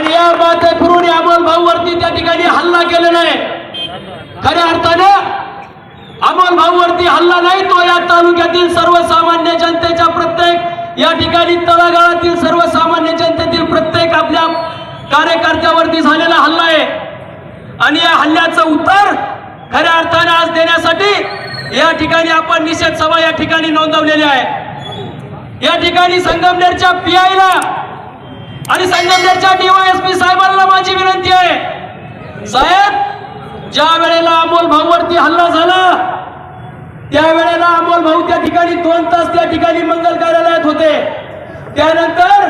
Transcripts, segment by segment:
आणि या बाते फिरून अमोल भाऊ वरती त्या ठिकाणी हल्ला केलेला आहे. खऱ्या अर्थानं अमोल भाऊ वरती हल्ला नाही तो या तालुक्यातील सर्वसामान्य जनतेच्या प्रत्येक या ठिकाणी तळागाळातील सर्वसामान्य जनतेतील प्रत्येक आपल्या कार्यकर्त्यावरती झालेला हल्ला आहे. आणि या हल्ल्याचं उत्तर खऱ्या अर्थानं आज देण्यासाठी या ठिकाणी आपण निषेध सभा या ठिकाणी नोंदवलेली आहे. या ठिकाणी संगमनेरच्या पीआयला आणि संगमनेरच्या डीवायएसपी साहेबांना माझी विनंती आहे. साहेब ज्या वेळेला अमोल भाऊवरती हल्ला झाला त्यावेळेला अमोल भाऊ त्या ठिकाणी दोन तास त्या ठिकाणी मंगल कार्यालयात होते. त्यानंतर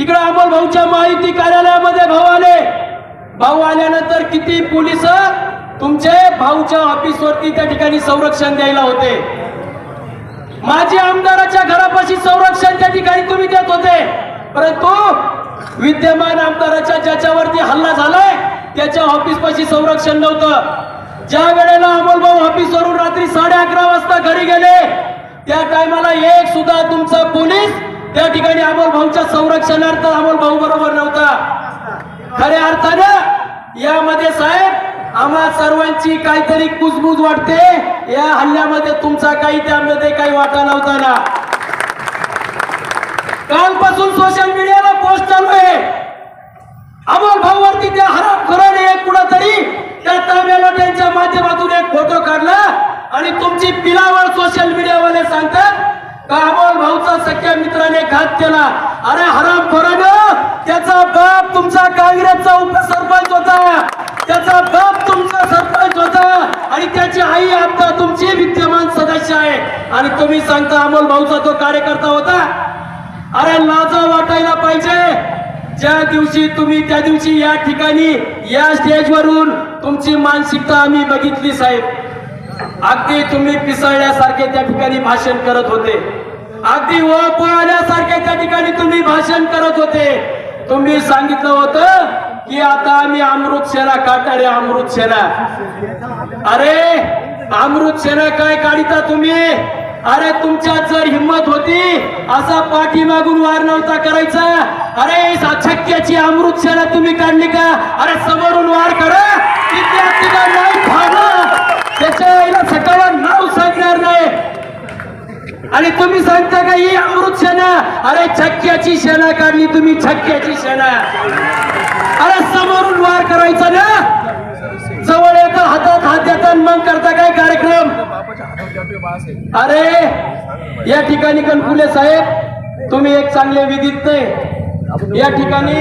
इकडे अमोल भाऊच्या माहिती कार्यालयामध्ये भाऊ आले. भाऊ आल्यानंतर किती पोलीस तुमचे भाऊच्या ऑफिसवरती त्या ठिकाणी संरक्षण द्यायला होते. माजी आमदाराच्या घरापाशी संरक्षण त्या ठिकाणी तुम्ही देत होते. परंतु विद्यमान आमदाराच्या ज्याच्यावरती हल्ला झालाय त्याच्या ऑफिस पाशी संरक्षण नव्हतं. ज्या वेळेला अमोलभाऊ ऑफिसवरून रात्री साडे अकरा वाजता घरी गेले त्या टायमाला एक सुद्धा तुमचा पोलीस त्या ठिकाणी अमोल भाऊच्या संरक्षणार्थ अमोल भाऊ बरोबर नव्हता. खऱ्या अर्थानं यामध्ये साहेब आम्हा सर्वांची काहीतरी कुजबूज वाटते. या हल्ल्यामध्ये तुमचा काही त्यामध्ये काही वाटा नव्हता ना. कालपासून सोशल मीडियाला पोस्ट चालू आहे. अमोल भाऊ वरती त्या हराम खोराने एक कुठंतरी त्या तांब्याला त्यांच्या माध्यमातून एक फोटो काढला आणि तुमची पिलावर सोशल मीडियावाले सांगतात का अमोल भाऊचा सख्या मित्राने घात केला. अरे हराम खोरानं त्याचा बाप तुमचा काँग्रेसचा उपसरपंच होता. त्याचा बाप तुमचा सरपंच होता. आणि त्याची आई आता तुमची विद्यमान सदस्य आहे. आणि तुम्ही सांगता अमोल भाऊचा तो कार्यकर्ता होता. अरे लाजा वाटायला पाहिजे. ज्या दिवशी तुम्ही त्या दिवशी या ठिकाणी या स्टेजवरून तुमची मानसिकता आम्ही बघितली साहेब. अगदी तुम्ही पिसळल्यासारखे त्या ठिकाणी भाषण करत होते. अगदी ओळख आल्यासारखे त्या ठिकाणी तुम्ही भाषण करत होते. तुम्ही सांगितलं होतं की आता आम्ही अमृत सेना काढणारे अमृत सेना. अरे अमृत सेना काय काढिता तुम्ही? अरे तुमच्यात जर हिंमत होती असा पाठीमागून वार नव्हता करायचा. अरे छक्क्याची अमृत तुम्ही काढली का? अरे समोरून वार करा. नाही त्याच्या आईला सकाळ नाव सांगणार नाही. आणि तुम्ही सांगता का ही अमृत सेना अरे छक्क्याची सेना काढली तुम्ही छक्क्याची सेना. अरे समोरून वार करायचा ना? अरे या ठिकाणी कणकुले साहेब तुम्ही एक चांगले विधित या ठिकाणी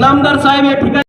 नामदार साहेब या ठिकाणी